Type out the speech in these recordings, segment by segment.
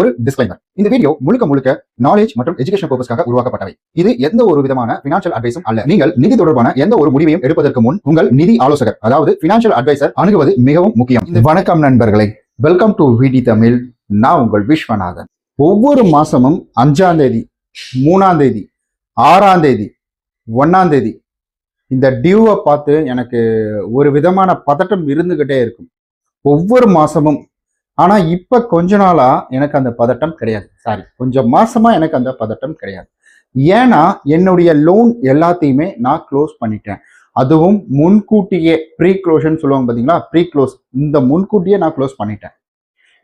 ஒரு டிஸ்க்ளைமர் இந்த வீடியோ முழுக்க முழுக்க நாலேஜ் மற்றும் எஜுகேஷன் பர்பஸ்க்காக உருவாக்கப்பட்டவை. இது எந்த ஒரு விதமான பினான்சியல் அட்வைஸும் அல்ல. நீங்கள் நிதி தொடர்பான எந்த ஒரு முடிவையும் எடுப்பதற்கு முன் உங்கள் நிதி ஆலோசகர் அதாவது பினான்சியல் அட்வைசர் அணுகுவது மிகவும் முக்கியம். வணக்கம் நண்பர்களே. வெல்கம் டு விடி தமிழ் நான் உங்கள் விஸ்வநாதன். ஒவ்வொரு மாசமும் அஞ்சாம் தேதி மூணாம் தேதி ஆறாம் தேதி ஒன்னாம் தேதி இந்த டியூவை பார்த்து எனக்கு ஒரு விதமான பதட்டம் இருந்துகிட்டே இருக்கும். ஒவ்வொரு மாசமும் ஆனா இப்ப கொஞ்ச நாளா எனக்கு அந்த பதட்டம் கிடையாது. சாரி கொஞ்சம் மாசமா எனக்கு அந்த பதட்டம் கிடையாது. ஏன்னா என்னுடைய லோன் எல்லாத்தையுமே நான் க்ளோஸ் பண்ணிட்டேன். அதுவும் முன்கூட்டியே ப்ரீ க்ளோஷன் சொல்லுவாங்க பாத்தீங்களா? ப்ரீ க்ளோஸ் இந்த முன்கூட்டியே நான் க்ளோஸ் பண்ணிட்டேன்.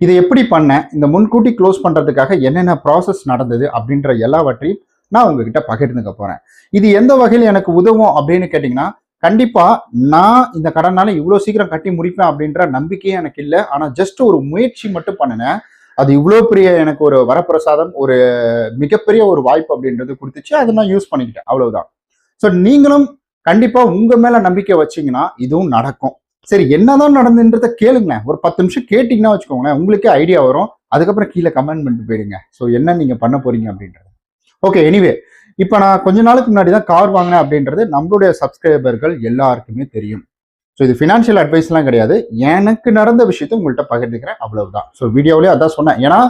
இதை எப்படி பண்ணேன்? இந்த முன்கூட்டி க்ளோஸ் பண்றதுக்காக என்னென்ன ப்ராசஸ் நடந்தது அப்படின்ற எல்லாவற்றையும் நான் உங்ககிட்ட பகிர்ந்துக்க போறேன். இது எந்த வகையில் எனக்கு உதவும் அப்படின்னு கேட்டிங்கன்னா கண்டிப்பா நான் இந்த கடனால இவ்வளோ சீக்கிரம் கட்டி முடிப்பேன் அப்படின்ற நம்பிக்கையே எனக்கு இல்லை. ஆனா ஜஸ்ட் ஒரு முயற்சி மட்டும் பண்ணினேன். அது இவ்வளோ பெரிய எனக்கு ஒரு வரப்பிரசாதம் ஒரு மிகப்பெரிய ஒரு வாய்ப்பு அப்படின்றது கொடுத்துச்சு. அதை நான் யூஸ் பண்ணிக்கிட்டேன். அவ்வளவுதான். ஸோ நீங்களும் கண்டிப்பா உங்க மேல நம்பிக்கை வச்சீங்கன்னா இதுவும் நடக்கும். சரி என்னதான் நடந்துன்றத கேளுங்களேன். ஒரு பத்து நிமிஷம் கேட்டீங்கன்னா வச்சுக்கோங்களேன் உங்களுக்கே ஐடியா வரும். அதுக்கப்புறம் கீழே கமெண்ட் பண்ணிட்டு போயிடுங்க. ஸோ என்ன நீங்க பண்ண போறீங்க அப்படின்றது. ஓகே எனிவே இப்போ நான் கொஞ்ச நாளுக்கு முன்னாடி தான் கார் வாங்கினேன் அப்படின்றது நம்மளுடைய சப்ஸ்கிரைபர்கள் எல்லாருக்குமே தெரியும். ஸோ இது ஃபினான்ஷியல் அட்வைஸ்லாம் கிடையாது. எனக்கு நடந்த விஷயத்தை உங்கள்கிட்ட பகிர்ந்துக்கிறேன். அவ்வளவுதான். ஸோ வீடியோவிலே அதான் சொன்னேன். ஏன்னா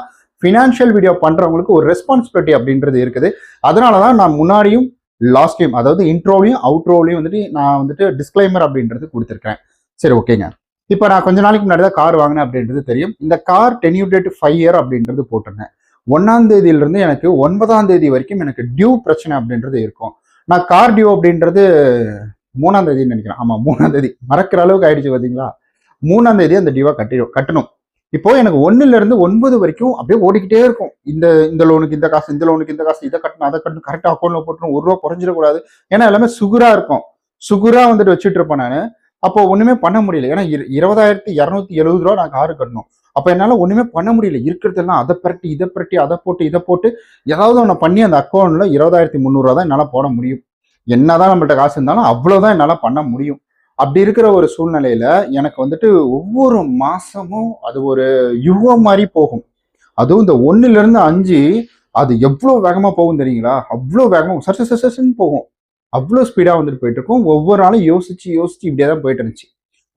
ஃபினான்ஷியல் வீடியோ பண்ணுறவங்களுக்கு ஒரு ரெஸ்பான்சிபிலிட்டி அப்படின்றது இருக்குது. அதனால தான் நான் முன்னாடியும் லாஸ்ட் டைம் அதாவது இன்ட்ரோலையும் அவுட்ரோலையும் வந்துட்டு நான் வந்துட்டு டிஸ்க்ளைமர் அப்படின்றது கொடுத்துருக்கேன் சரி ஓகேங்க. இப்போ நான் கொஞ்ச நாளைக்கு முன்னாடி தான் கார் வாங்கினேன் அப்படின்றது தெரியும். இந்த car tenure date five year அப்படின்றது போட்டிருந்தேன். ஒன்னாம் தேதியிலிருந்து எனக்கு ஒன்பதாம் தேதி வரைக்கும் எனக்கு டியூ பிரச்சனை அப்படின்றது இருக்கும். நான் கார் டியூ அப்படின்றது மூணாம் தேதின்னு நினைக்கிறேன். ஆமா மூணாம் தேதி. மறக்கிற அளவுக்கு ஆயிடுச்சு பாத்தீங்களா? மூணாம் தேதி அந்த டியூவை கட்டி கட்டணும். இப்போ எனக்கு ஒன்னுல இருந்து ஒன்பது வரைக்கும் அப்படியே ஓடிக்கிட்டே இருக்கும். இந்த இந்த லோனுக்கு இந்த காசு இந்த லோனுக்கு இந்த காசு இதை கட்டணும் அதை கட்டணும் கரெக்டாக அக்கௌண்ட்ல போட்டுரும் ஒரு ரூபா குறைஞ்சிடக்கூடாது. ஏன்னா எல்லாமே சுகுரா இருக்கும். சுகுரா வந்துட்டு வச்சுட்டு இருப்பேன் நான். அப்போ ஒண்ணுமே பண்ண முடியல. ஏன்னா இரு- இருபதாயிரத்தி இரநூத்தி எழுபது ரூபா நான் காரு கட்டணும். அப்போ என்னால் ஒன்றுமே பண்ண முடியல. இருக்கிறதெல்லாம் அதை பிரட்டி இதை பிரட்டி அதை போட்டு இதை போட்டு ஏதாவது ஒன்று பண்ணி அந்த அக்கௌண்ட்டில் இருபதாயிரத்தி முந்நூறுவா தான் என்னால் போட முடியும். என்னதான் நம்மள்ட்ட காசு இருந்தாலும் அவ்வளோதான் என்னால் பண்ண முடியும். அப்படி இருக்கிற ஒரு சூழ்நிலையில எனக்கு வந்துட்டு ஒவ்வொரு மாசமும் அது ஒரு யுகம் மாதிரி போகும். அதுவும் இந்த ஒன்றுலேருந்து இருந்து அஞ்சு அது எவ்வளோ வேகமா போகும் தெரியுங்களா? அவ்வளோ வேகமாக சச சர்சன்னு போகும் அவ்வளோ ஸ்பீடாக வந்துட்டு போயிட்டு இருக்கும். ஒவ்வொரு நாளும் யோசிச்சு யோசிச்சு இப்படியே தான் போயிட்டு இருந்துச்சு.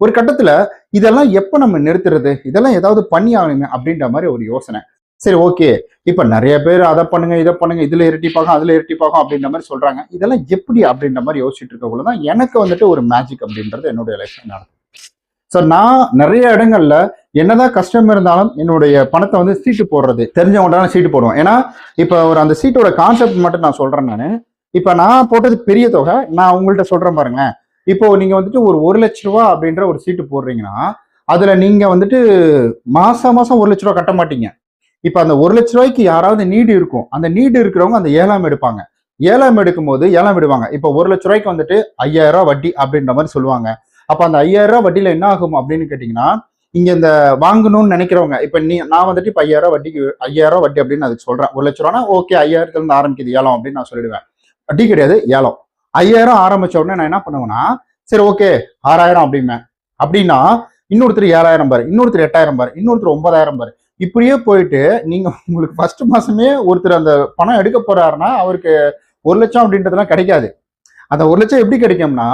ஒரு கட்டத்துல இதெல்லாம் எப்ப நம்ம நிறுத்துறது? இதெல்லாம் ஏதாவது பண்ணி ஆகணுமே அப்படின்ற மாதிரி ஒரு யோசனை. சரி ஓகே. இப்ப நிறைய பேர் அதை பண்ணுங்க இதை பண்ணுங்க இதுல இரட்டிப்பாகும் அதுல இரட்டிப்பாகும் அப்படின்ற மாதிரி சொல்றாங்க. இதெல்லாம் எப்படி அப்படின்ற மாதிரி யோசிச்சுட்டு இருக்கக்குள்ள தான் எனக்கு வந்துட்டு ஒரு மேஜிக் அப்படின்றது என்னுடைய லைஃப்ல நடக்கும். ஸோ நான் நிறைய இடங்கள்ல என்னதான் கஷ்டம் இருந்தாலும் என்னுடைய பணத்தை வந்து சீட்டு போடுறது. தெரிஞ்சவங்கள்ட்ட சீட்டு போடுவோம் ஏன்னா இப்போ ஒரு அந்த சீட்டோட கான்செப்ட் மட்டும் நான் சொல்றேன் நான். இப்போ நான் போட்டது பெரிய தொகை. நான் உங்கள்கிட்ட சொல்றேன் பாருங்களேன். இப்போ நீங்க வந்துட்டு ஒரு ஒரு லட்ச ரூபா அப்படின்ற ஒரு சீட்டு போடுறீங்கன்னா அதுல நீங்க வந்துட்டு மாசம் மாசம் ஒரு லட்ச ரூபா கட்ட மாட்டீங்க. இப்ப அந்த ஒரு லட்ச ரூபாய்க்கு யாராவது நீடு இருக்கும். அந்த நீடு இருக்கிறவங்க அந்த ஏழாம் எடுப்பாங்க. ஏழாம் எடுக்கும்போது ஏழாம் விடுவாங்க இப்போ ஒரு லட்ச ரூபாய்க்கு வந்துட்டு ஐயாயிரம் ரூபா வட்டி அப்படின்ற மாதிரி சொல்லுவாங்க. அப்ப அந்த ஐயாயிரம் ரூபா வட்டியில என்ன ஆகும் அப்படின்னு கேட்டீங்கன்னா இங்க இந்த வாங்கணும்னு நினைக்கிறவங்க இப்ப நீ நான் வந்துட்டு இப்ப ஐயாயிரம் ரூபாய் வட்டிக்கு ஐயாயிரம் ரூபாய் வட்டி அப்படின்னு அதுக்கு சொல்றேன். ஒரு லட்ச ரூபானா ஓகே ஐயாயிரத்துல இருந்து ஆரம்பிக்குது ஏலம் அப்படின்னு நான் சொல்லிடுவேன். வட்டி கிடையாது ஏலம் ஐயாயிரம் ஆரம்பிச்ச உடனே நான் என்ன பண்ணுவேன்னா சரி ஓகே ஆறாயிரம் அப்படிம்பேன். அப்படின்னா இன்னொருத்தர் ஏழாயிரம் பாரு இன்னொருத்தர் எட்டாயிரம் பாரு இன்னொருத்தர் ஒன்பதாயிரம் பாரு. இப்படியே போயிட்டு நீங்க உங்களுக்கு ஃபர்ஸ்ட் மாசமே ஒருத்தர் அந்த பணம் எடுக்க போறாருன்னா அவருக்கு ஒரு லட்சம் அப்படின்றதுலாம் கிடைக்காது. அந்த ஒரு லட்சம் எப்படி கிடைக்கும்னா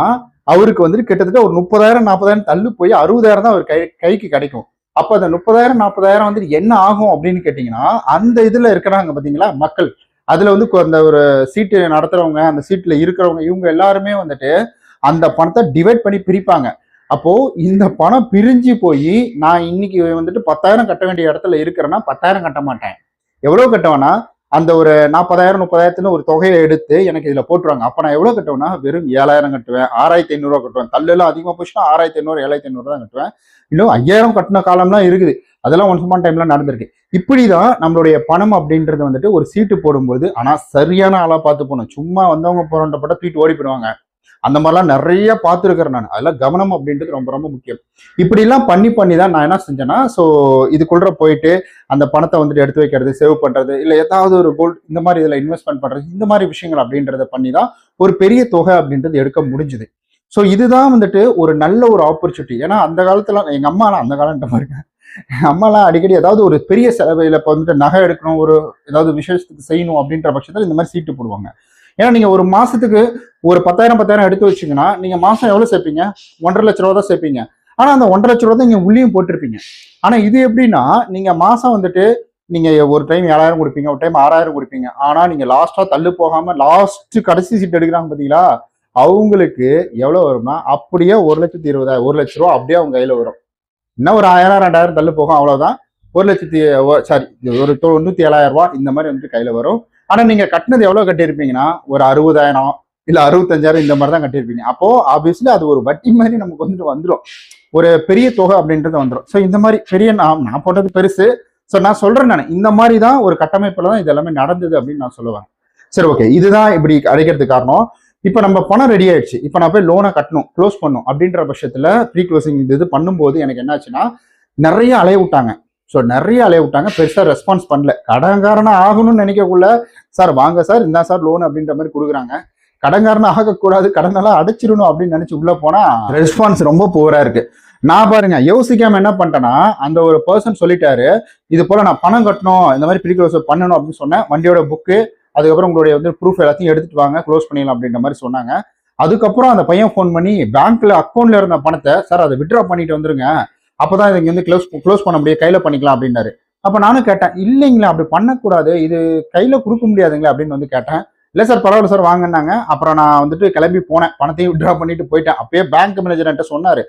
அவருக்கு வந்துட்டு கிட்டத்தட்ட ஒரு முப்பதாயிரம் நாற்பதாயிரம் தள்ளு போய் அறுபதாயிரம் தான் அவர் கை கைக்கு கிடைக்கும். அப்ப அந்த முப்பதாயிரம் நாற்பதாயிரம் வந்துட்டு என்ன ஆகும் அப்படின்னு கேட்டீங்கன்னா அந்த இதுல இருக்கிறாங்க பாத்தீங்களா மக்கள். அதில் வந்து கொ- அந்த ஒரு சீட்டு நடத்துகிறவங்க அந்த சீட்டில் இருக்கிறவங்க இவங்க எல்லாருமே வந்துட்டு அந்த பணத்தை டிவைட் பண்ணி பிரிப்பாங்க. அப்போது இந்த பணம் பிரிஞ்சு போய் நான் இன்னைக்கு வந்துட்டு பத்தாயிரம் கட்ட வேண்டிய இடத்துல இருக்கிறேன்னா பத்தாயிரம் கட்ட மாட்டேன். எவ்வளோ கட்டுவேன்னா அந்த ஒரு நாற்பதாயிரம் முப்பதாயிரத்துன்னு ஒரு தொகையை எடுத்து எனக்கு இதில் போட்டுருவாங்க. அப்போ நான் எவ்வளோ கட்டுவேன்னா? வெறும் ஏழாயிரம் கட்டுவேன். ஆறாயிரத்தி ஐநூறுரூவா கட்டுவேன். தள்ளெல்லாம் அதிகமாக போச்சுன்னா ஆறாயிரத்தி ஐநூறு ஏழாயிரத்தி ஐநூறு தான் கட்டுவேன். இன்னும் ஐயாயிரம் கட்டின காலம்லாம் இருக்குது. அதெல்லாம் ஒன் மான் டைம்லாம் நடந்திருக்கு. இப்படிதான் நம்மளுடைய பணம் அப்படின்றது வந்துட்டு ஒரு சீட்டு போடும்போது ஆனால் சரியான ஆளாக பார்த்து போகணும். சும்மா வந்தவங்க போறோன்றப்பட்ட தூக்கிட்டு ஓடி போயிடுவாங்க. அந்த மாதிரிலாம் நிறைய பார்த்துருக்கிறேன் நான். அதெல்லாம் கவனம் அப்படின்றது ரொம்ப ரொம்ப முக்கியம். இப்படிலாம் பண்ணி பண்ணி தான் நான் என்ன செஞ்சேன்னா ஸோ இதுக்குள்ள போயிட்டு அந்த பணத்தை வந்துட்டு எடுத்து வைக்கிறது சேவ் பண்றது இல்லை ஏதாவது ஒரு கோல்ட் இந்த மாதிரி இதில் இன்வெஸ்ட்மெண்ட் பண்றது இந்த மாதிரி விஷயங்கள் அப்படின்றத பண்ணி தான் ஒரு பெரிய தொகை அப்படின்றது எடுக்க முடிஞ்சுது. ஸோ இதுதான் வந்துட்டு ஒரு நல்ல ஒரு ஆப்பர்ச்சுனிட்டி ஏன்னா அந்த காலத்துல எங்க அம்மாலாம் அந்த காலம் பாருங்க. அம்மாலாம் அடிக்கடி ஏதாவது ஒரு பெரிய செலவில் இப்போ வந்துட்டு நகை எடுக்கணும் ஒரு ஏதாவது விசேஷத்துக்கு செய்யணும் அப்படின்ற பட்சத்தில் இந்த மாதிரி சீட்டு போடுவாங்க. ஏன்னா நீங்க ஒரு மாசத்துக்கு ஒரு பத்தாயிரம் பத்தாயிரம் எடுத்து வச்சீங்கன்னா நீங்க மாசம் எவ்வளவு சேர்ப்பீங்க ஒன்றரை லட்ச ரூபா தான் சேர்ப்பீங்க ஆனா அந்த ஒன்றரை லட்ச ரூபா தான் இங்க உள்ளேயும் போட்டிருப்பீங்க. ஆனா இது எப்படின்னா நீங்க மாசம் வந்துட்டு நீங்க ஒரு டைம் ஏழாயிரம் கொடுப்பீங்க ஒரு டைம் ஆறாயிரம் கொடுப்பீங்க. ஆனா நீங்க லாஸ்டா தள்ளு போகாம லாஸ்ட் கடைசி சீட் எடுக்கிறாங்க பாத்தீங்களா? அவங்களுக்கு எவ்வளவு வரும்னா அப்படியே ஒரு லட்சத்தி இருபதாயிரம் ஒரு லட்ச ரூபா அப்படியே அவங்க கையில வரும். இன்னும் ஒரு ஆயிரம் ரெண்டாயிரம் தள்ளு போகும் அவ்வளவுதான். ஒரு லட்சத்தி சாரி ஒரு தொண்ணூத்தி ஏழாயிரம் ரூபா இந்த மாதிரி வந்துட்டு கையில வரும். ஆனா நீங்க கட்டினது எவ்வளவு கட்டியிருப்பீங்கன்னா? ஒரு அறுபதாயிரம் இல்ல அறுபத்தஞ்சாயிரம் இந்த மாதிரி தான் கட்டியிருப்பீங்க. அப்போ ஆப்வியஸ்லி அது ஒரு வட்டி மாதிரி நமக்கு வந்துட்டு வந்துடும் ஒரு பெரிய தொகை அப்படின்றது வந்துடும் ஸோ இந்த மாதிரி பெரிய நான் நான் போட்டது பெருசு. ஸோ நான் சொல்றேன் நான். இந்த மாதிரி தான் ஒரு கட்டமைப்புல தான் இது எல்லாமே நடந்தது அப்படின்னு நான் சொல்லுவேன். சரி ஓகே இதுதான் இப்படி அடைக்கிறதுக்கு காரணம். இப்போ நம்ம பணம் ரெடி ஆயிடுச்சு. இப்போ நான் போய் லோனை கட்டணும் க்ளோஸ் பண்ணும் அப்படின்ற பட்சத்தில் ப்ரீ க்ளோசிங் இது பண்ணும்போது எனக்கு என்னாச்சுன்னா நிறைய அலைய விட்டாங்க. ஸோ நிறைய அலைய விட்டாங்க. பெருசாக ரெஸ்பான்ஸ் பண்ணல. கடன்காரனாக ஆகணும்னு நினைக்கக்குள்ள சார் வாங்க சார் இந்த சார் லோன் அப்படின்ற மாதிரி கொடுக்குறாங்க. கடன்காரனாக ஆகக்கூடாது கடனெல்லாம் அடைச்சிடணும் அப்படின்னு நினச்சி உள்ளே போனால் ரெஸ்பான்ஸ் ரொம்ப புவராக இருக்குது நான் பாருங்க யோசிக்காம என்ன பண்ணிட்டேன்னா அந்த ஒரு பர்சன் சொல்லிட்டாரு இது போல நான் பணம் கட்டணும் இந்த மாதிரி ப்ரீ க்ளோஸ் பண்ணணும் அப்படின்னு சொன்னேன். வண்டியோட புக்கு அதுக்கப்புறம் உங்களுடைய வந்து ப்ரூஃப் எல்லாத்தையும் எடுத்துட்டு வாங்க க்ளோஸ் பண்ணிடலாம் அப்படின்ற மாதிரி சொன்னாங்க. அதுக்கப்புறம் அந்த பையன் ஃபோன் பண்ணி பேங்க்ல அக்கௌண்ட்ல இருந்த பணத்தை சார் அதை விட்ரா பண்ணிட்டு வந்துருங்க. அப்போதான் இதை வந்து க்ளோஸ் க்ளோஸ் பண்ண முடியும் கையில் பண்ணிக்கலாம் அப்படின்னாரு. அப்போ நானும் கேட்டேன் இல்லைங்களா அப்படி பண்ணக்கூடாது இது கையில் கொடுக்க முடியாதுங்களா அப்படின்னு வந்து கேட்டேன். இல்லை சார் பரவாயில்ல சார் வாங்கினாங்க அப்புறம் நான் வந்துட்டு கிளம்பி போனேன் பணத்தையும் விட்ரா பண்ணிட்டு போயிட்டேன். அப்பயே பேங்க் மேனேஜர் என்கிட்ட சொன்னார்.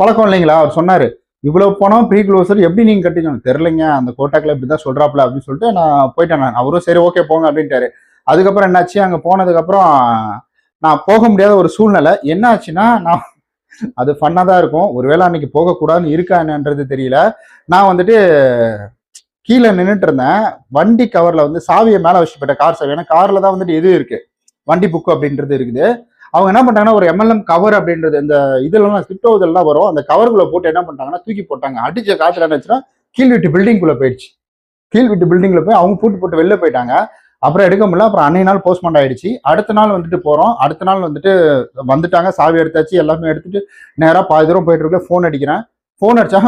பழக்கம் இல்லைங்களா? அவர் சொன்னார் இவ்வளோ பணம் ப்ரீ க்ளோசர் எப்படி நீங்கள் கட்டிக்கணும்? தெரிலங்க அந்த கோட்டாக்கில் இப்படி தான் சொல்கிறாப்புல அப்படின்னு சொல்லிட்டு நான் போயிட்டேன் நான். அவரும் சரி ஓகே போங்க அப்படின்ட்டாரு. அதுக்கப்புறம் என்னாச்சு? அங்கே போனதுக்கப்புறம் நான் போக முடியாத ஒரு சூழ்நிலை. என்ன ஆச்சுன்னா நான் அது ஃபன்னாக தான் இருக்கும். ஒருவேளை அன்னைக்கு போகக்கூடாதுன்னு இருக்கா என்னன்றது தெரியல. நான் வந்துட்டு கீழே நின்றுட்டு இருந்தேன். வண்டி கவரில் வந்து சாவியை மேலே வச்சுப்பட்ட போயிட்டேன் கார் சாவி. ஏன்னா காரில் தான் வந்துட்டு இது இருக்கு? வண்டி புக்கு அப்படின்றது இருக்குது. அவங்க என்ன பண்ணிட்டாங்கன்னா ஒரு எம்எல்எம் கவர் அப்படின்றது இந்த இதெல்லாம் சிட்டோ இதெல்லாம் வரும். அந்த கவருக்குள்ளே போட்டு என்ன பண்ணிட்டாங்கன்னா தூக்கி போட்டாங்க. அடிச்ச என்ன என்னச்சுன்னா கீழ் வீட்டு பில்டிங்குள்ளே போயிடுச்சு. கீழ் வீட்டு பில்டிங்கில் போய் அவங்க பூட்டு போட்டு வெளில போயிட்டாங்க. அப்புறம் எடுக்க முடியல. அப்புறம் அன்னைய நாள் போஸ்ட்மார்ட் ஆயிடுச்சு. அடுத்த நாள் வந்துட்டு போறோம். அடுத்த நாள் வந்துட்டு வந்துட்டாங்க. சாவி எடுத்தாச்சு. எல்லாமே எடுத்துட்டு நேரா பாதி தூரம் போயிட்டு இருக்க ஃபோன் அடிக்கிறேன். ஃபோன் அடிச்சா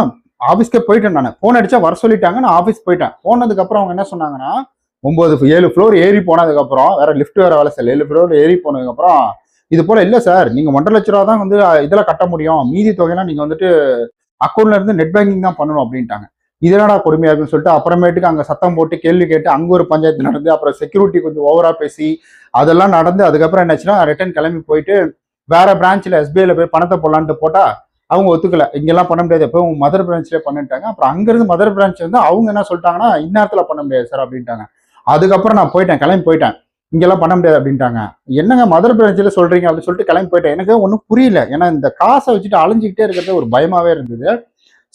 ஆஃபீஸ்க்கே போயிட்டேன் நான். ஃபோன் அடிச்சா வர சொல்லிட்டாங்க. நான் ஆஃபீஸ் போயிட்டேன். போனதுக்கு அப்புறம் அவங்க என்ன சொன்னாங்கன்னா ஒன்பது ஏழு ஃப்ளோர் ஏறி போனதுக்கு அப்புறம் வேற லிஃப்ட் வேற வேலை செய்யல. ஏழு ஃப்ளோர் ஏறி போனதுக்கு அப்புறம் இது போல இல்ல சார் நீங்க ஒன்றரை லட்ச ரூபா தான் வந்து இதெல்லாம் கட்ட முடியும். மீதி தொகையெல்லாம் நீங்க வந்துட்டு அக்கௌண்ட்ல இருந்து நெட் பேங்கிங் தான் பண்ணணும் அப்படின்ட்டாங்க. இதனடா கொடுமையா இருக்குன்னு சொல்லிட்டு அப்புறமேட்டுக்கு அங்க சத்தம் போட்டு கேள்வி கேட்டு அங்க ஒரு பஞ்சாயத்து நடந்து அப்புறம் செக்யூரிட்டி கொஞ்சம் ஓவரா பேசி அதெல்லாம் நடந்து அதுக்கப்புறம் என்னாச்சுன்னா ரிட்டர்ன் கிளம்பி போயிட்டு வேற பிரான்ச்சில் எஸ்பிஐல போய் பணத்தை போடலான்ட்டு போட்டா அவங்க ஒத்துக்கல. இங்கெல்லாம் பண்ண முடியாது. எப்போ மதர் பிரான்ச்ல பண்ணிட்டாங்க அப்புறம் அங்கிருந்து மதர் பிரான்ச் வந்து அவங்க என்ன சொல்லிட்டாங்கன்னா இந்நேரத்துல பண்ண முடியாது சார் அப்படின்ட்டாங்க. அதுக்கப்புறம் நான் போயிட்டேன் கிளம்பி போயிட்டேன். இங்கெல்லாம் பண்ண முடியாது அப்படின்ட்டாங்க. என்னங்க மதர் பிரான்ச்சில் சொல்றீங்க அப்படின்னு சொல்லிட்டு கிளம்பி போயிட்டேன். எனக்கு ஒன்றும் புரியல. ஏன்னா இந்த காசை வச்சுட்டு அலைஞ்சிக்கிட்டே இருக்கிறது ஒரு பயமாவே இருந்தது.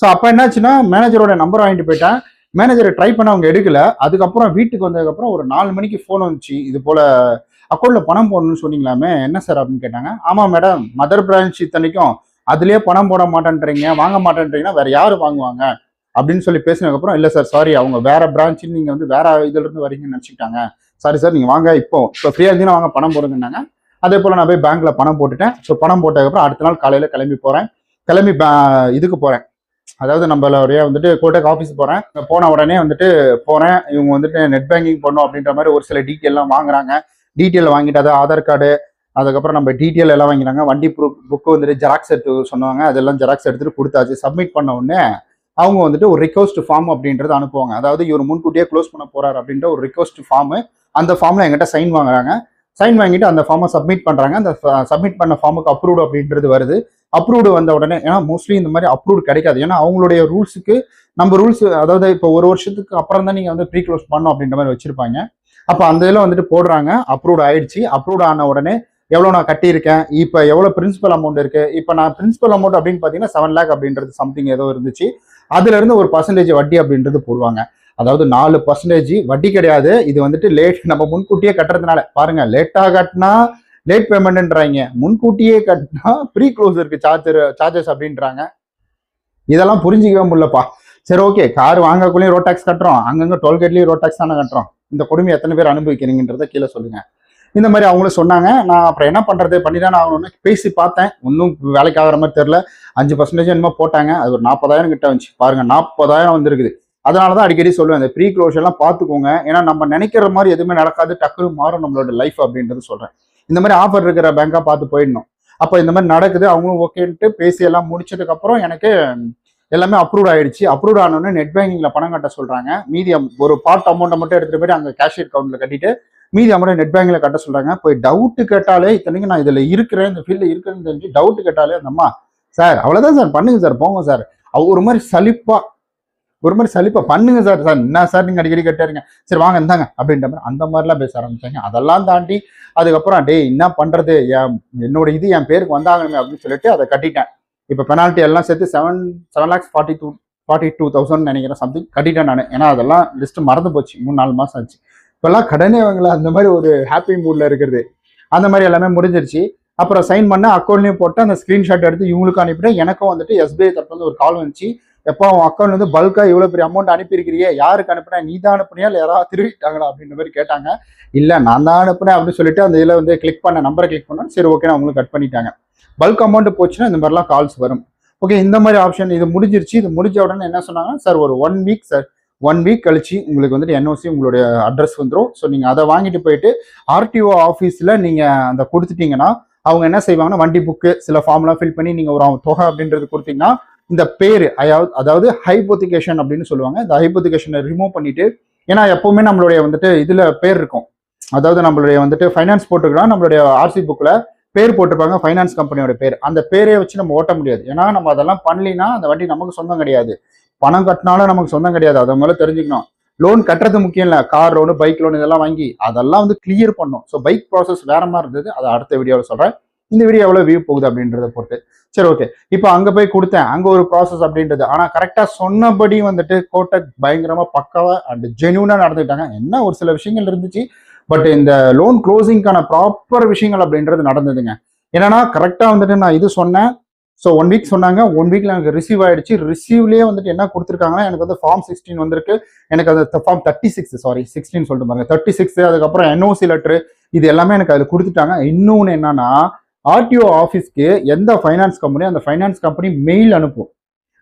ஸோ அப்போ என்னாச்சுன்னா மேனேஜரோட நம்பர் வாங்கிட்டு போயிட்டேன். மேனேஜரை ட்ரை பண்ண அவங்க எடுக்கல. அதுக்கப்புறம் வீட்டுக்கு வந்ததுக்கப்புறம் ஒரு நாலு மணிக்கு ஃபோன் வந்துச்சு. இது போல் அக்கௌண்ட்டில் பணம் போடணும்னு சொன்னீங்களாமே என்ன சார் அப்படின்னு கேட்டாங்க. ஆமாம் மேடம் மதர் பிரான்ச் இத்தனைக்கும் அதுலேயே பணம் போட மாட்டேன்றீங்க வாங்க மாட்டேன்றீங்கன்னா வேற யார் வாங்குவாங்க? அப்படின்னு சொல்லி பேசினதுக்கப்புறம் இல்லை சார் சாரி அவங்க வேற பிரான்ச்சுன்னு நீங்கள் வந்து வேற இதுலேருந்து வரீங்கன்னு நினச்சிக்கிட்டாங்க. சாரி சார் நீங்கள் வாங்க இப்போ. இப்போ ஃப்ரீயாக இருந்தீங்கன்னா வாங்க பணம் போடுங்கன்னாங்க. அதே போல் நான் போய் பேங்க்கில் பணம் போட்டுட்டேன். ஸோ பணம் போட்டதுக்கப்புறம் அடுத்த நாள் காலையில் கிளம்பி போகிறேன் கிளம்பி இதுக்கு போகிறேன் அதாவது நம்மளுடைய வந்துட்டு கோட்டக் ஆஃபீஸ் போகிறேன் போன உடனே வந்துட்டு போகிறேன் இவங்க வந்துட்டு நெட் பேங்கிங் பண்ணோம் அப்படின்ற மாதிரி ஒரு சில டீட்டெயில்லாம் வாங்குறாங்க. டீட்டெயில் வாங்கிட்டு அதாவது ஆதார் கார்டு அதுக்கப்புறம் நம்ம டீட்டெயில் எல்லாம் வாங்கினாங்க. வண்டி ப்ரூஃப் புக்கு வந்துட்டு ஜெராக்ஸ் எடுத்து சொன்னாங்க. அதெல்லாம் ஜெராக்ஸ் எடுத்துகிட்டு கொடுத்தாச்சு. சப்மிட் பண்ண உடனே அவங்க வந்துட்டு ஒரு ரிக்வஸ்ட் ஃபார்ம் அப்படின்றது அனுப்புவாங்க. அதாவது இவர் முன்கூட்டியே க்ளோஸ் பண்ண போறாரு அப்படின்ற ஒரு ரிக்வஸ்ட் ஃபார்மு அந்த ஃபார்மில் எங்கிட்ட சைன் வாங்குறாங்க. சைன் வாங்கிட்டு அந்த ஃபார்மை சப்மிட் பண்ணுறாங்க அந்த சப்மிட் பண்ண ஃபார்முக்கு அப்ரூவ்டு அப்படின்றது வருது. அப்ரூவ்டு வந்த உடனே ஏன்னா மோஸ்ட்லி இந்த மாதிரி அப்ரூவ்டு கிடைக்காது. ஏன்னா அவங்களுடைய ரூல்ஸுக்கு நம்ம ரூல்ஸ் அதாவது இப்போ ஒரு வருஷத்துக்கு அப்புறம் தான் நீங்கள் வந்து ப்ரீ க்ளோஸ் பண்ணணும் அப்படின்ற மாதிரி வச்சிருப்பாங்க. அப்போ அந்த இதில் வந்துட்டு போடுறாங்க அப்ரூவ்டு ஆயிடுச்சு. அப்ரூவ்டு ஆன உடனே எவ்வளோ நான் கட்டியிருக்கேன்? இப்போ எவ்வளோ பிரின்சிபல் அமௌண்ட் இருக்குது இப்போ நான் பிரின்சிபல் அமௌண்ட் அப்படின்னு பார்த்தீங்கன்னா செவன் லேக் அப்படின்றது சம்திங் ஏதோ இருந்துச்சு. அதுலேருந்து ஒரு பர்சன்டேஜ் வட்டி அப்படின்றது போடுவாங்க. அதாவது நாலு பர்சன்டேஜ் வட்டி கிடையாது. இது வந்துட்டு லேட் நம்ம முன்கூட்டியே கட்டுறதுனால. பாருங்க லேட்டாக கட்டினா லேட் பேமெண்ட்ன்றாங்க முன்கூட்டியே கட்டினா ப்ரீ க்ளோஸருக்கு சார்ஜர் சார்ஜஸ் அப்படின்றாங்க. இதெல்லாம் புரிஞ்சிக்கவே முடியலப்பா. சரி ஓகே கார் வாங்கக்குள்ளேயும் ரோட் டேக்ஸ் கட்டுறோம். அங்கங்கே டோல்கேட்லேயும் ரோட் டேக்ஸ் தானே கட்டுறோம். இந்த கொடுமை எத்தனை பேர் அனுபவிக்கிறீங்கன்றத கீழே சொல்லுங்கள் இந்த மாதிரி அவங்களும் சொன்னாங்க. நான் அப்புறம் என்ன பண்ணுறது பண்ணி தான் ஆகணும்னு பேசி பார்த்தேன். ஒன்றும் வேலைக்கு ஆகிற மாதிரி தெரில அஞ்சு பர்சன்டேஜ் என்னமோ போட்டாங்க. அது ஒரு நாற்பதாயிரம் கிட்ட வந்துச்சு. பாருங்கள் நாற்பதாயிரம் வந்துருக்குது. அதனால தான் அடிக்கடி சொல்லுவேன் இந்த ப்ரீ க்ளோஷர்லாம் பார்த்துக்கோங்க. ஏன்னா நம்ம நினைக்கிற மாதிரி எதுவுமே நடக்காது. டக்குனு மாறும் நம்மளோட லைஃப் அப்படின்றது சொல்கிறேன் இந்த மாதிரி ஆஃபர் இருக்கிற பேங்காக பார்த்து போயிடணும். அப்போ இந்த மாதிரி நடக்குது அவங்களும் ஓகேன்ட்டு பேசி எல்லாம் முடிச்சதுக்கப்புறம் எனக்கு எல்லாமே அப்ரூவ் ஆயிடுச்சு. அப்ரூவ் ஆனோடனே நெட் பேங்கிங்கில் பணம் கட்ட சொல்கிறாங்க மீதி ஒரு பார்ட் அமௌண்ட்டை மட்டும் எடுத்துகிட்டு போயிட்டு அங்கே கேஷியர் கவுண்டில் கட்டிட்டு மீதி அமௌண்ட் நெட் பேங்கில் கட்ட சொல்கிறாங்க போய் டவுட்டு கேட்டாலே இத்தனைக்கு நான் இதில் இருக்கிறேன் இந்த ஃபீல்டில் இருக்கிறேன்னு தெரிஞ்சு டவுட்டு கேட்டாலே அந்த அம்மா சார் அவ்வளோதான் சார் பண்ணுங்க சார் போங்க சார் அவ ஒரு மாதிரி சலிப்பாக ஒரு மாதிரி சலிப்பா பண்ணுங்க சார் சார். என்ன சார் நீங்கள் அடிக்கடி கேட்டாருங்க சரி வாங்க இந்தாங்க அப்படின்ற மாதிரி அந்த மாதிரிலாம் பேச ஆரம்பிச்சாங்க. அதெல்லாம் தாண்டி அதுக்கப்புறம் டேய் என்ன பண்ணுறது என் என்னோட இது என் பேருக்கு வந்தாகணுமே அப்படின்னு சொல்லிட்டு அதை கட்டிட்டேன். இப்போ பெனால்ட்டி எல்லாம் சேர்த்து seven seven lakhs forty two forty two thousand நினைக்கிறேன் சம்திங் கட்டிட்டேன் நான். ஏன்னா அதெல்லாம் லிஸ்ட் மறந்து போச்சு. மூணு நாலு மாதம் ஆச்சு. இப்போல்லாம் கடனே வாங்கல. அந்த மாதிரி ஒரு ஹாப்பி மூடில் இருக்கிறது அந்த மாதிரி எல்லாமே முடிஞ்சிருச்சு. அப்புறம் சைன் பண்ண அக்கௌண்ட்லேயும் போட்டு அந்த ஸ்க்ரீன்ஷாட் எடுத்து இவங்களுக்கு அனுப்பிட்டேன். எனக்கும் வந்துட்டு எஸ்பிஐ தரப்புல ஒரு கால் வந்துச்சு. எப்போ அவன் அக்கௌண்ட் வந்து பல்காக இவ்வளோ பெரிய அமௌண்ட் அனுப்பியிருக்கிறியே? யாருக்கு அனுப்புனா? நீ தான் அனுப்புனியா? இல்லை யாராவது திருவிட்டாங்களா அப்படின்ற மாதிரி கேட்டாங்க. இல்லை நான் தான் அனுப்புனேன் அப்படின்னு சொல்லிட்டு அந்த இதில் வந்து கிளிக் பண்ண நம்பரை கிளிக் பண்ணேன் சரி ஓகே அவங்களும் கட் பண்ணிட்டாங்க. பல்க் அமௌண்ட் போச்சுன்னா இந்த மாதிரிலாம் கால்ஸ் வரும். ஓகே இந்த மாதிரி ஆப்ஷன் இது முடிஞ்சிருச்சு. இது முடிஞ்ச உடனே என்ன சொன்னாங்க சார் ஒரு one week sir one week கழிச்சு உங்களுக்கு வந்துட்டு என்ஓசி உங்களுடைய அட்ரஸ் வந்துடும் ஸோ நீங்கள் அதை வாங்கிட்டு போயிட்டு ஆர்டிஓ ஆஃபீஸில் நீங்கள் அந்த கொடுத்துட்டீங்கன்னா அவங்க என்ன செய்வாங்கன்னா வண்டி புக்கு சில ஃபார்ம்லாம் ஃபில் பண்ணி நீங்கள் ஒரு தொகை அப்படின்றது கொடுத்தீங்கன்னா இந்த பேர் அதாவது அதாவது ஹைபோத்திகேஷன் அப்படின்னு சொல்லுவாங்க. இந்த ஹைபோத்திகேஷனை ரிமூவ் பண்ணிட்டு ஏன்னா எப்பவுமே நம்மளுடைய வந்துட்டு இதில் பேர் இருக்கும். அதாவது நம்மளுடைய வந்துட்டு ஃபைனான்ஸ் போட்டுக்கலாம் நம்மளுடைய ஆர்சி புக்கில் பேர் போட்டிருப்பாங்க ஃபைனான்ஸ் கம்பெனியோட பேர். அந்த பேரே வச்சு நம்ம ஓட்ட முடியாது. ஏன்னா நம்ம அதெல்லாம் பண்ணலினா அந்த வண்டி நமக்கு சொந்தம் கிடையாது. பணம் கட்டினாலும் நமக்கு சொந்தம் கிடையாது. அதை முதல்ல தெரிஞ்சுக்கணும். லோன் கட்டுறது முக்கியம் இல்லை. கார் லோனு பைக் லோன் இதெல்லாம் வாங்கி அதெல்லாம் வந்து கிளியர் பண்ணும் ஸோ பைக் ப்ராசஸ் வேற மாதிரி இருந்தது. அதை அடுத்த வீடியோவில் சொல்கிறேன் இந்த வீடியோ எவ்வளோ வியூ போகுது அப்படின்றத பொறுத்து. சரி ஓகே இப்போ அங்கே போய் கொடுத்தேன். அங்கே ஒரு ப்ராசஸ் அப்படின்றது. ஆனால் கரெக்டாக சொன்னபடி வந்துட்டு கோட்டக் பயங்கரமாக பக்காவா அண்ட் ஜென்யூனாக நடந்துக்கிட்டாங்க. என்ன ஒரு சில விஷயங்கள் இருந்துச்சு. பட் இந்த லோன் க்ளோசிங்க்கான ப்ராப்பர் விஷயங்கள் அப்படின்றது நடந்ததுங்க. என்னன்னா கரெக்டாக வந்துட்டு நான் இது சொன்னேன். ஸோ ஒன் வீக் சொன்னாங்க. ஒன் வீக்ல எனக்கு ரிசீவ் ஆயிடுச்சு. ரிசீவ்லேயே வந்துட்டு என்ன கொடுத்துருக்காங்கன்னா எனக்கு வந்து ஃபார்ம் சிக்ஸ்டீன் வந்திருக்கு. எனக்கு அந்த form thirty six sorry sixteen சொல்லிட்டு பாருங்க. தேர்ட்டி சிக்ஸ் அதுக்கப்புறம் என்ஓசி லெட்ரு இது எல்லாமே எனக்கு அதில் கொடுத்துட்டாங்க. இன்னொன்று என்னன்னா ஆர்டிஓ ஆஃபீஸ்க்கு எந்த ஃபைனான்ஸ் கம்பெனி அந்த ஃபைனான்ஸ் கம்பெனி மெயில் அனுப்பும்.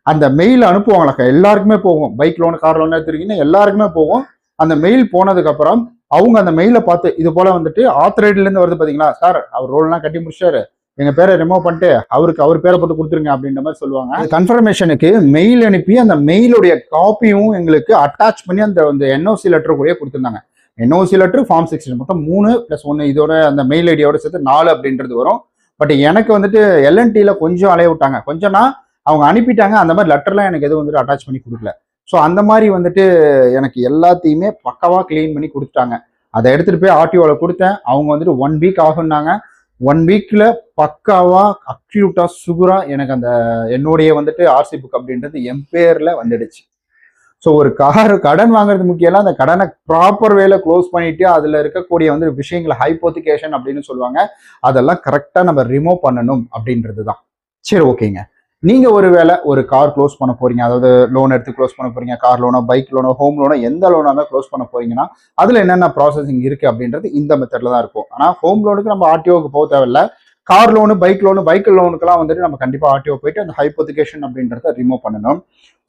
அந்த மெயில் அனுப்புவாங்களா எல்லாருக்குமே போகும். பைக் லோன் கார் லோன் எடுத்துருக்கீங்கன்னா எல்லாருக்குமே போகும். அந்த மெயில் போனதுக்கப்புறம் அவங்க அந்த மெயிலை பார்த்து இது போல் வந்துட்டு ஆத்தரைட்லேருந்து வருது பார்த்தீங்களா சார் அவர் ரோல்லாம் கட்டி முடிச்சாரு. எங்கள் பேரை ரிமூவ் பண்ணிட்டு அவருக்கு அவர் பேரை போட்டு கொடுத்துருங்க அப்படின்ற மாதிரி சொல்லுவாங்க. கன்ஃபர்மேஷனுக்கு மெயில் அனுப்பி அந்த மெயிலுடைய காப்பியும் எங்களுக்கு அட்டாச் பண்ணி அந்த அந்த என்ஓசி லெட்டர் கூடயே கொடுத்துருந்தாங்க. என்ஓசி லெட்டர் ஃபார்ம் செக்ஷன் மொத்தம் மூணு ப்ளஸ் ஒன்று இதோட அந்த மெயில் ஐடியோட சேர்த்து நாலு அப்படின்றது வரும். பட் எனக்கு வந்துட்டு எல்என்டியில் கொஞ்சம் அலைய விட்டாங்க. கொஞ்சம்னா அவங்க அனுப்பிட்டாங்க. அந்த மாதிரி லெட்டர்லாம் எனக்கு எதுவும் வந்துட்டு அட்டாச் பண்ணி கொடுக்கல. ஸோ அந்த மாதிரி வந்துட்டு எனக்கு எல்லாத்தையுமே பக்காவாக க்ளீன் பண்ணி கொடுத்துட்டாங்க. அதை எடுத்துகிட்டு போய் ஆர்டிஓவில் கொடுத்தேன். அவங்க வந்துட்டு ஒன் வீக் ஆகுன்னாங்க ஒன் வீக்கில் பக்காவாக அக்யூட்டாக சுகுராக எனக்கு அந்த என்னுடைய வந்துட்டு ஆர்சி புக் அப்படின்றது என் பேரில் வந்துடுச்சு. ஸோ ஒரு கார் கடன் வாங்குறது முக்கியம் அந்த கடனை ப்ராப்பர் வேல க்ளோஸ் பண்ணிட்டு அதில் இருக்கக்கூடிய வந்து விஷயங்களை ஹைப்போத்திகேஷன் அப்படின்னு சொல்லுவாங்க. அதெல்லாம் கரெக்டாக நம்ம ரிமூவ் பண்ணணும் அப்படின்றது தான் சரி ஓகேங்க. நீங்கள் ஒரு வேளை ஒரு கார் க்ளோஸ் பண்ண போறீங்க. அதாவது லோன் எடுத்து க்ளோஸ் பண்ண போறீங்க. கார் லோனோ பைக் லோனோ ஹோம் லோனோ எந்த லோனாக இருந்தால் க்ளோஸ் பண்ண போறீங்கன்னா அதில் என்னென்ன ப்ராசஸிங் இருக்குது அப்படின்றது இந்த மெத்தடில் தான் இருக்கும். ஆனால் ஹோம் லோனுக்கு நம்ம ஆர்டிஓக்கு போக தேவையில்ல. Car loan bike loan bike லோனுக்கெல்லாம் வந்துட்டு நம்ம கண்டிப்பாக ஆர்டிஓ போயிட்டு அந்த ஹைப்போதிகேஷன் அப்படின்றத ரிமூவ் பண்ணணும்.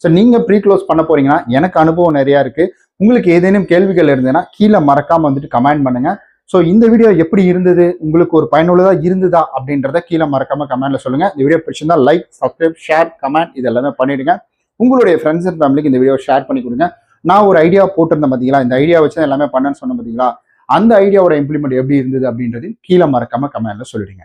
ஸோ நீங்கள் ப்ரீ க்ளோஸ் பண்ண போறீங்கன்னா எனக்கு அனுபவம் நிறையா இருக்கு. உங்களுக்கு ஏதேனும் கேள்விகள் இருந்ததுன்னா கீழே மறக்காம வந்துட்டு கமெண்ட் பண்ணுங்க. ஸோ இந்த வீடியோ எப்படி இருந்தது? உங்களுக்கு ஒரு பயனுள்ளதாக இருந்ததா அப்படின்றத கீழே மறக்காம கமெண்ட்ல சொல்லுங்க. இந்த வீடியோ பிடிச்சிருந்தா லைக் சப்ஸ்கிரைப் ஷேர் கமெண்ட் இது எல்லாமே பண்ணிடுங்க. உங்களுடைய ஃப்ரெண்ட்ஸ் அண்ட் ஃபேமிலிக்கு இந்த வீடியோ ஷேர் பண்ணி கொடுங்க. நான் ஒரு ஐடியா போட்டிருந்தேன் பார்த்தீங்களா இந்த ஐடியா வச்சு தான் எல்லாமே பண்ணேன்னு சொன்னேன் பார்த்தீங்களா அந்த ஐடியாவோட இம்ப்ளிமெண்ட் எப்படி இருந்தது அப்படின்றது கீழே மறக்காம கமெண்ட்ல சொல்லிடுங்க.